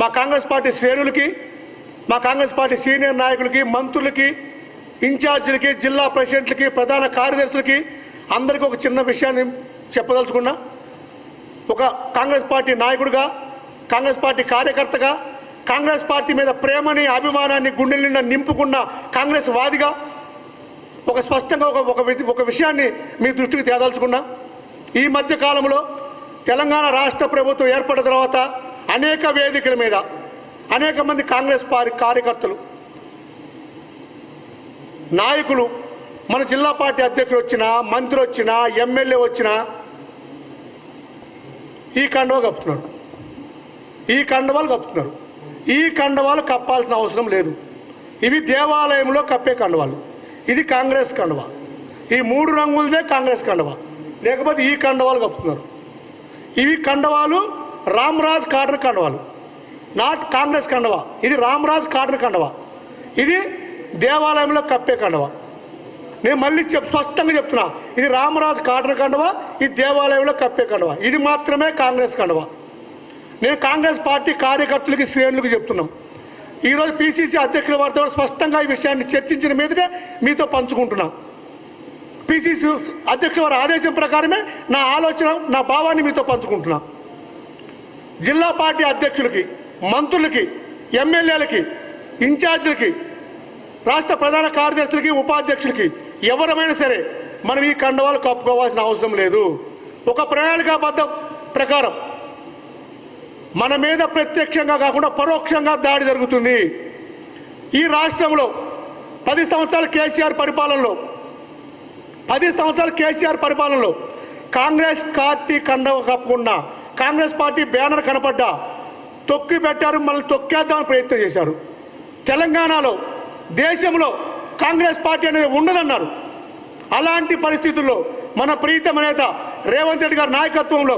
మా కాంగ్రెస్ పార్టీ శ్రేణులకి మా Congress party senior నాయకులకి మంత్రులకి ఇన్ఛార్జీలకి జిల్లా ప్రెసిడెంట్లకి ప్రధాన కార్యదర్శులకి అందరికీ ఒక చిన్న విషయాన్ని చెప్పదలుచుకున్నా. ఒక కాంగ్రెస్ పార్టీ నాయకుడిగా కాంగ్రెస్ పార్టీ కార్యకర్తగా కాంగ్రెస్ పార్టీ మీద ప్రేమని అభిమానాన్ని గుండెల నిండా నింపుకున్న కాంగ్రెస్ వాదిగా ఒక స్పష్టంగా ఒక ఒక ఒక విషయాన్ని మీ దృష్టికి తేదలుచుకున్నా. ఈ మధ్య కాలంలో తెలంగాణ రాష్ట్ర ప్రభుత్వం ఏర్పడిన తర్వాత అనేక వేదికల మీద అనేక మంది కాంగ్రెస్ పార్టీ కార్యకర్తలు నాయకులు మన జిల్లా పార్టీ అధ్యక్షుడు వచ్చినా మంత్రి వచ్చినా ఎమ్మెల్యే వచ్చినా ఈ కండవ కప్పుతున్నారు. ఈ కండవాలు కప్పుతున్నారు. ఈ కండవాలు కప్పాల్సిన అవసరం లేదు. ఇవి దేవాలయంలో కప్పే కండవాలు. ఇది కాంగ్రెస్ కండవ. ఈ మూడు రంగులదే కాంగ్రెస్ కండవ. లేకపోతే ఈ కండవాలు కప్పుతున్నారు. ఇవి కండవాలు రామ్రాజ్ కాటన్ కండవాలు నాట్ కాంగ్రెస్ కండవ ఇది రామ్రాజ్ కాటన్ కండవ ఇది దేవాలయంలో కప్పే కండవ నేను మళ్ళీ చెప్ స్పష్టంగా చెప్తున్నా. ఇది రామరాజు కాటన్ కండవ ఇది దేవాలయంలో కప్పే కండవ ఇది మాత్రమే కాంగ్రెస్ కండవ నేను కాంగ్రెస్ పార్టీ కార్యకర్తలకి శ్రేణులకు చెప్తున్నాం. ఈరోజు పిసిసి అధ్యక్షుల వారితో స్పష్టంగా ఈ విషయాన్ని చర్చించిన మీదనే మీతో పంచుకుంటున్నాం. పిసిసి అధ్యక్షుల వారి ఆదేశం ప్రకారమే నా ఆలోచన నా భావాన్ని మీతో పంచుకుంటున్నా. జిల్లా పార్టీ అధ్యక్షులకి మంత్రులకి ఎమ్మెల్యేలకి ఇన్ఛార్జీలకి రాష్ట్ర ప్రధాన కార్యదర్శులకి ఉపాధ్యక్షులకి ఎవరమైనా సరే మనం ఈ కండవాలు కప్పుకోవాల్సిన అవసరం లేదు. ఒక ప్రణాళికాబద్ధ ప్రకారం మన మీద ప్రత్యక్షంగా కాకుండా పరోక్షంగా దాడి జరుగుతుంది. ఈ రాష్ట్రంలో పది సంవత్సరాల కేసీఆర్ పరిపాలనలో పది సంవత్సరాల కేసీఆర్ పరిపాలనలో కాంగ్రెస్ పార్టీ కండవ కప్పకుండా కాంగ్రెస్ పార్టీ బ్యానర్ కనపడ్డా తొక్కి పెట్టారు మళ్ళీ తొక్కేద్దామని ప్రయత్నం చేశారు. తెలంగాణలో దేశంలో కాంగ్రెస్ పార్టీ అనేది ఉండదన్నారు. అలాంటి పరిస్థితుల్లో మన ప్రీతమ నేత రేవంత్ రెడ్డి గారి నాయకత్వంలో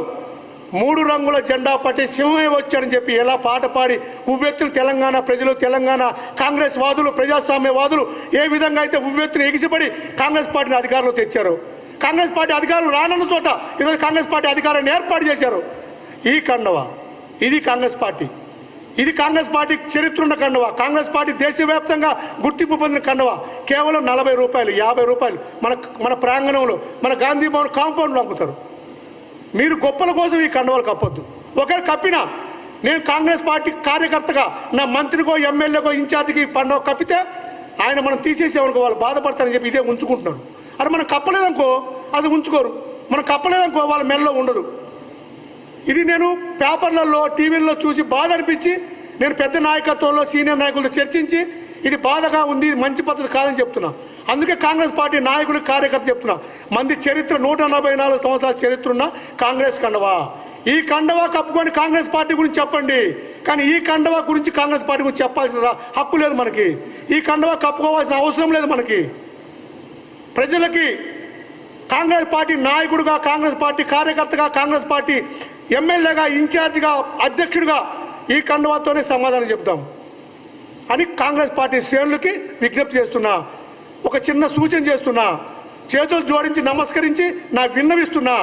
మూడు రంగుల జెండా పట్టి సింహమే వచ్చారని చెప్పి ఎలా పాట పాడి ఉవ్వెత్తులు తెలంగాణ ప్రజలు తెలంగాణ కాంగ్రెస్ వాదులు ప్రజాస్వామ్యవాదులు ఏ విధంగా అయితే ఉవ్వెత్తులు ఎగిసిపడి కాంగ్రెస్ పార్టీని అధికారంలో తెచ్చారు. కాంగ్రెస్ పార్టీ అధికారులు రానున్న చోట ఈరోజు కాంగ్రెస్ పార్టీ అధికారాన్ని ఏర్పాటు చేశారు. ఈ కండవ ఇది కాంగ్రెస్ పార్టీ. ఇది కాంగ్రెస్ పార్టీ చరిత్ర ఉన్న కండవ కాంగ్రెస్ పార్టీ దేశవ్యాప్తంగా గుర్తింపు పొందిన కండవ. కేవలం నలభై రూపాయలు యాభై రూపాయలు. మన మన ప్రాంగణంలో మన గాంధీ భవన్ కాంపౌండ్లో అమ్ముతారు మీరు గొప్పల కోసం ఈ కండవాలు కప్పొద్దు. ఒకవేళ కప్పినా నేను కాంగ్రెస్ పార్టీ కార్యకర్తగా నా మంత్రికో ఎమ్మెల్యేకో ఇన్ఛార్జికి పండవ కప్పితే ఆయన మనం తీసేసేవనుకో వాళ్ళు బాధపడతారని చెప్పి ఇదే ఉంచుకుంటున్నాడు అది మనం కప్పలేదనుకో అది ఉంచుకోరు. మనం కప్పలేదనుకో వాళ్ళ మెల్లో ఉండదు. ఇది నేను పేపర్లలో టీవీల్లో చూసి బాధ అనిపించి నేను పెద్ద నాయకత్వంలో సీనియర్ నాయకులతో చర్చించి ఇది బాధగా ఉంది మంచి పద్ధతి కాదని చెప్తున్నా. అందుకే కాంగ్రెస్ పార్టీ నాయకులు కార్యకర్త చెప్తున్నా. మంది చరిత్ర నూట నలభై నాలుగు సంవత్సరాల చరిత్ర ఉన్న కాంగ్రెస్ కండవా. ఈ కండవా కప్పుకొని కాంగ్రెస్ పార్టీ గురించి చెప్పండి. కానీ ఈ కండవా గురించి కాంగ్రెస్ పార్టీ గురించి చెప్పాల్సిన హక్కు లేదు మనకి. ఈ కండవా కప్పుకోవాల్సిన అవసరం లేదు మనకి. ప్రజలకి కాంగ్రెస్ పార్టీ నాయకుడిగా కాంగ్రెస్ పార్టీ కార్యకర్తగా కాంగ్రెస్ పార్టీ ఎమ్మెల్యేగా ఇన్ఛార్జిగా అధ్యక్షుడిగా ఈ కండువాతోనే సమాధానం చెప్తాం. అని కాంగ్రెస్ పార్టీ శ్రేణులకి విజ్ఞప్తి చేస్తున్నా. ఒక చిన్న సూచన చేస్తున్నా. చేతులు జోడించి నమస్కరించి నా విన్నవిస్తున్నా.